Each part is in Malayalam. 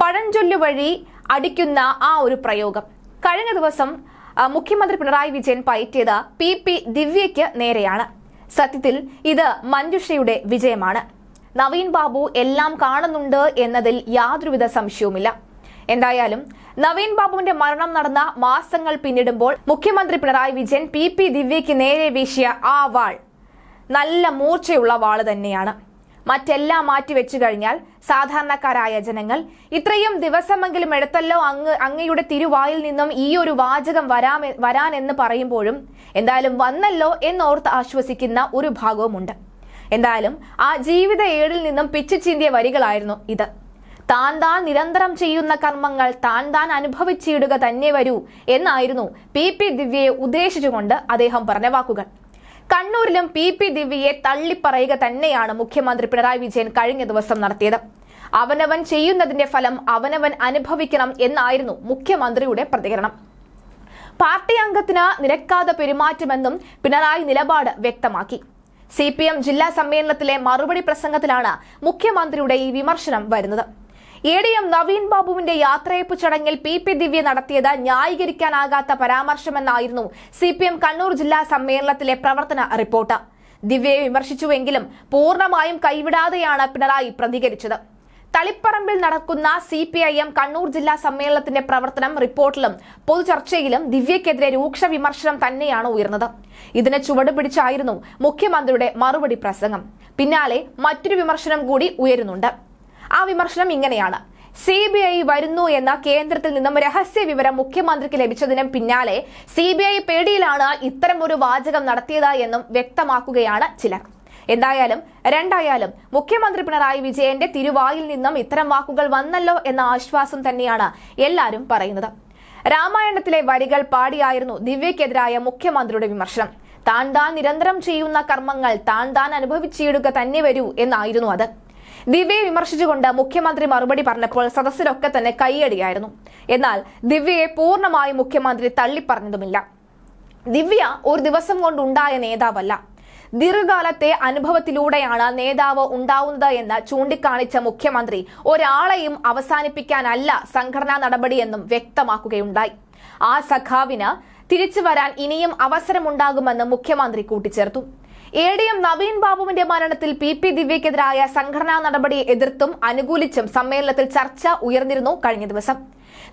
പഴഞ്ചൊല്ലു വഴി അടിക്കുന്ന ആ ഒരു പ്രയോഗം. കഴിഞ്ഞ ദിവസം മുഖ്യമന്ത്രി പിണറായി വിജയൻ പയറ്റിയത് പി പി ദിവ്യയ്ക്ക് നേരെയാണ്. സത്യത്തിൽ ഇത് മഞ്ജുഷയുടെ വിജയമാണ്. നവീൻ ബാബു എല്ലാം കാണുന്നുണ്ട് എന്നതിൽ യാതൊരുവിധ സംശയവുമില്ല. എന്തായാലും നവീൻ ബാബുവിന്റെ മരണം നടന്ന മാസങ്ങൾ പിന്നിടുമ്പോൾ മുഖ്യമന്ത്രി പിണറായി വിജയൻ പി പി ദിവ്യയ്ക്ക് നേരെ വീശിയ ആ വാൾ നല്ല മൂർച്ചയുള്ള വാൾ തന്നെയാണ്. മറ്റെല്ലാം മാറ്റിവെച്ചു കഴിഞ്ഞാൽ സാധാരണക്കാരായ ജനങ്ങൾ ഇത്രയും ദിവസമെങ്കിലും എടുത്തല്ലോ അങ്ങ് അങ്ങയുടെ തിരുവായിൽ നിന്നും ഈ ഒരു വാചകം വരാൻ വരാനെന്ന് പറയുമ്പോഴും എന്തായാലും വന്നല്ലോ എന്നോർത്ത് ആശ്വസിക്കുന്ന ഒരു ഭാഗവുമുണ്ട്. എന്തായാലും ആ ജീവിത ഏടിൽ നിന്നും പിച്ചു ചീന്തിയ വരികളായിരുന്നു ഇത്. താൻ താൻ നിരന്തരം ചെയ്യുന്ന കർമ്മങ്ങൾ താൻ താൻ അനുഭവിച്ചിടുക തന്നെ വരൂ എന്നായിരുന്നു പി പി ദിവ്യയെ ഉദ്ദേശിച്ചുകൊണ്ട് അദ്ദേഹം പറഞ്ഞ വാക്കുകൾ. കണ്ണൂരിലും പി പി ദിവ്യയെ തള്ളിപ്പറയുക തന്നെയാണ് മുഖ്യമന്ത്രി പിണറായി വിജയൻ കഴിഞ്ഞ ദിവസം നടത്തിയത്. അവനവൻ ചെയ്യുന്നതിന്റെ ഫലം അവനവൻ അനുഭവിക്കണം എന്നായിരുന്നു മുഖ്യമന്ത്രിയുടെ പ്രതികരണം. പാർട്ടി അംഗത്തിന് നിരക്കാതെ പെരുമാറ്റമെന്നും പിണറായി നിലപാട് വ്യക്തമാക്കി. സി ജില്ലാ സമ്മേളനത്തിലെ മറുപടി പ്രസംഗത്തിലാണ് മുഖ്യമന്ത്രിയുടെ ഈ വിമർശനം വരുന്നത്. എ ഡി എം നവീൻ ബാബുവിന്റെ യാത്രയപ്പ് ചടങ്ങിൽ പി പി ദിവ്യ നടത്തിയത് ന്യായീകരിക്കാനാകാത്ത പരാമർശമെന്നായിരുന്നു സി പി എം കണ്ണൂർ ജില്ലാ സമ്മേളനത്തിലെ പ്രവർത്തന റിപ്പോർട്ട്. ദിവ്യയെ വിമർശിച്ചുവെങ്കിലും പൂർണമായും കൈവിടാതെയാണ് പിണറായി പ്രതികരിച്ചത്. തളിപ്പറമ്പിൽ നടക്കുന്ന C P I M Kannur ജില്ലാ സമ്മേളനത്തിന്റെ പ്രവർത്തനം റിപ്പോർട്ടിലും പൊതുചർച്ചയിലും ദിവ്യക്കെതിരെ രൂക്ഷ വിമർശനം തന്നെയാണ് ഉയർന്നത്. ഇതിനെ ചുവടുപിടിച്ചായിരുന്നു മുഖ്യമന്ത്രിയുടെ മറുപടി പ്രസംഗം. പിന്നാലെ മറ്റൊരു വിമർശനം കൂടി ഉയരുന്നുണ്ട്. ആ വിമർശനം ഇങ്ങനെയാണ്. സി ബി ഐ വരുന്നു എന്ന കേന്ദ്രത്തിൽ നിന്നും രഹസ്യ വിവരം മുഖ്യമന്ത്രിക്ക് ലഭിച്ചതിന് പിന്നാലെ സി ബി ഐ പേടിയിലാണ് ഇത്തരം ഒരു വാചകം നടത്തിയത് എന്നും വ്യക്തമാക്കുകയാണ് ചിലർ. എന്തായാലും രണ്ടായാലും മുഖ്യമന്ത്രി പിണറായി വിജയന്റെ തിരുവായിൽ നിന്നും ഇത്തരം വാക്കുകൾ വന്നല്ലോ എന്ന ആശ്വാസം തന്നെയാണ് എല്ലാവരും പറയുന്നത്. രാമായണത്തിലെ വരികൾ പാടിയായിരുന്നു ദിവ്യക്കെതിരായ മുഖ്യമന്ത്രിയുടെ വിമർശനം. താൻ താൻ നിരന്തരം ചെയ്യുന്ന കർമ്മങ്ങൾ താൻ താൻ അനുഭവിച്ചിടുക തന്നെ വരൂ എന്നായിരുന്നു അത്. ദിവ്യയെ വിമർശിച്ചുകൊണ്ട് മുഖ്യമന്ത്രി മറുപടി പറഞ്ഞപ്പോൾ സദസ്സിലൊക്കെ തന്നെ കൈയടിയായിരുന്നു. എന്നാൽ ദിവ്യയെ പൂർണമായി മുഖ്യമന്ത്രി തള്ളിപ്പറഞ്ഞതുമില്ല. ദിവ്യ ഒരു ദിവസം കൊണ്ടുണ്ടായ നേതാവല്ല. ദീർഘകാലത്തെ അനുഭവത്തിലൂടെയാണ് നേതാവ് ഉണ്ടാവുന്നത് എന്ന് ചൂണ്ടിക്കാണിച്ച മുഖ്യമന്ത്രി ഒരാളെയും അവസാനിപ്പിക്കാനല്ല സംഘടനാ നടപടിയെന്നും വ്യക്തമാക്കുകയുണ്ടായി. ആ സഖാവിന് തിരിച്ചു വരാൻ ഇനിയും അവസരമുണ്ടാകുമെന്ന് മുഖ്യമന്ത്രി കൂട്ടിച്ചേർത്തു. എ ഡി എം നവീൻ ബാബുവിന്റെ മരണത്തിൽ പി പി ദിവ്യക്കെതിരായ സംഘടനാ നടപടിയെ എതിർത്തും അനുകൂലിച്ചും സമ്മേളനത്തിൽ ചർച്ച ഉയർന്നിരുന്നു കഴിഞ്ഞ ദിവസം.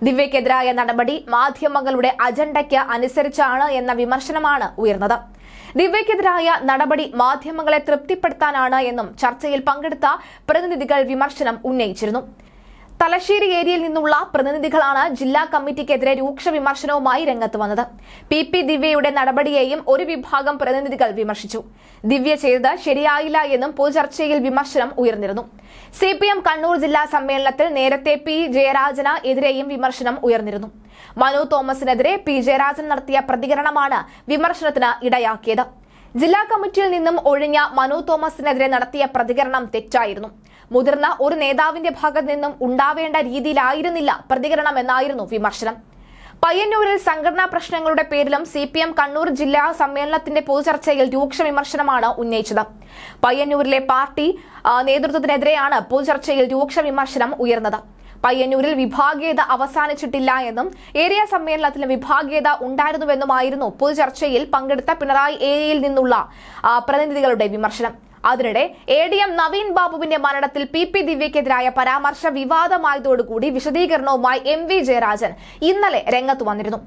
ദിവ്യക്കെതിരായ നടപടി മാധ്യമങ്ങളുടെ അജണ്ടയ്ക്ക് അനുസരിച്ചാണ് എന്ന വിമർശനമാണ് ഉയർന്നത്. ദിവ്യക്കെതിരായ നടപടി മാധ്യമങ്ങളെ തൃപ്തിപ്പെടുത്താനാണ് എന്നും ചർച്ചയിൽ പങ്കെടുത്ത പ്രതിനിധികൾ വിമർശനം ഉന്നയിച്ചിരുന്നു. തലശ്ശേരി ഏരിയയിൽ നിന്നുള്ള പ്രതിനിധികളാണ് ജില്ലാ കമ്മിറ്റിക്കെതിരെ രൂക്ഷ വിമർശനവുമായി രംഗത്ത് വന്നത്. പി പി ദിവ്യയുടെ നടപടിയെയും ഒരു വിഭാഗം പ്രതിനിധികൾ വിമർശിച്ചു. ദിവ്യ ചെയ്തത് ശരിയായില്ല എന്നും പൊതുചർച്ചയിൽ വിമർശനം ഉയർന്നിരുന്നു. സി പി എം കണ്ണൂർ ജില്ലാ സമ്മേളനത്തിൽ നേരത്തെ പി ജയരാജന് എതിരെയും വിമർശനം ഉയർന്നിരുന്നു. മനു തോമസിനെതിരെ പി ജയരാജൻ നടത്തിയ പ്രതികരണമാണ് വിമർശനത്തിന് ഇടയാക്കിയത്. ജില്ലാ കമ്മിറ്റിയിൽ നിന്നും ഒഴിഞ്ഞ മനു തോമസിനെതിരെ നടത്തിയ പ്രതികരണം തെറ്റായിരുന്നു. മുതിർന്ന ഒരു നേതാവിന്റെ ഭാഗത്ത് നിന്നും ഉണ്ടാവേണ്ട രീതിയിലായിരുന്നില്ല പ്രതികരണം എന്നായിരുന്നു വിമർശനം. പയ്യന്നൂരിൽ സംഘടനാ പ്രശ്നങ്ങളുടെ പേരിലും സി പി എം കണ്ണൂർ ജില്ലാ സമ്മേളനത്തിന്റെ പൊതുചർച്ചയിൽ രൂക്ഷ വിമർശനമാണ് ഉന്നയിച്ചത്. പയ്യന്നൂരിലെ പാർട്ടി നേതൃത്വത്തിനെതിരെയാണ് പൊതുചർച്ചയിൽ രൂക്ഷ വിമർശനം ഉയർന്നത്. പയ്യന്നൂരിൽ വിഭാഗീയത അവസാനിച്ചിട്ടില്ല എന്നും ഏരിയ സമ്മേളനത്തിൽ വിഭാഗീയത ഉണ്ടായിരുന്നുവെന്നുമായിരുന്നു പൊതുചർച്ചയിൽ പങ്കെടുത്ത പിണറായി ഏരിയയിൽ നിന്നുള്ള പ്രതിനിധികളുടെ വിമർശനം. അതിനിടെ എ ഡി എം നവീൻ ബാബുവിന്റെ മരണത്തിൽ പി പി ദിവ്യക്കെതിരായ പരാമർശ വിവാദമായതോടുകൂടി വിശദീകരണവുമായി എം വി ജയരാജൻ ഇന്നലെ രംഗത്ത് വന്നിരുന്നു.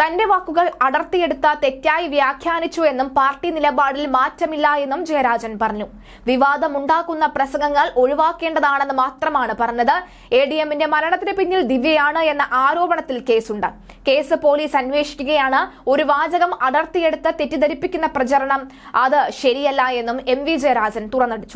തന്റെ വാക്കുകൾ അടർത്തിയെടുത്ത തെറ്റായി വ്യാഖ്യാനിച്ചു എന്നും പാർട്ടി നിലപാടിൽ മാറ്റമില്ല എന്നും ജയരാജൻ പറഞ്ഞു. വിവാദമുണ്ടാക്കുന്ന പ്രസംഗങ്ങൾ ഒഴിവാക്കേണ്ടതാണെന്ന് മാത്രമാണ് പറഞ്ഞത്. എ ഡി എമ്മിന്റെ മരണത്തിന് പിന്നിൽ ദിവ്യയാണ് എന്ന ആരോപണത്തിൽ കേസുണ്ട്. കേസ് പോലീസ് അന്വേഷിക്കുകയാണ്. ഒരു വാചകം അടർത്തിയെടുത്ത് തെറ്റിദ്ധരിപ്പിക്കുന്ന പ്രചരണം അത് ശരിയല്ല എന്നും എം വി ജയരാജൻ തുറന്നടിച്ചു.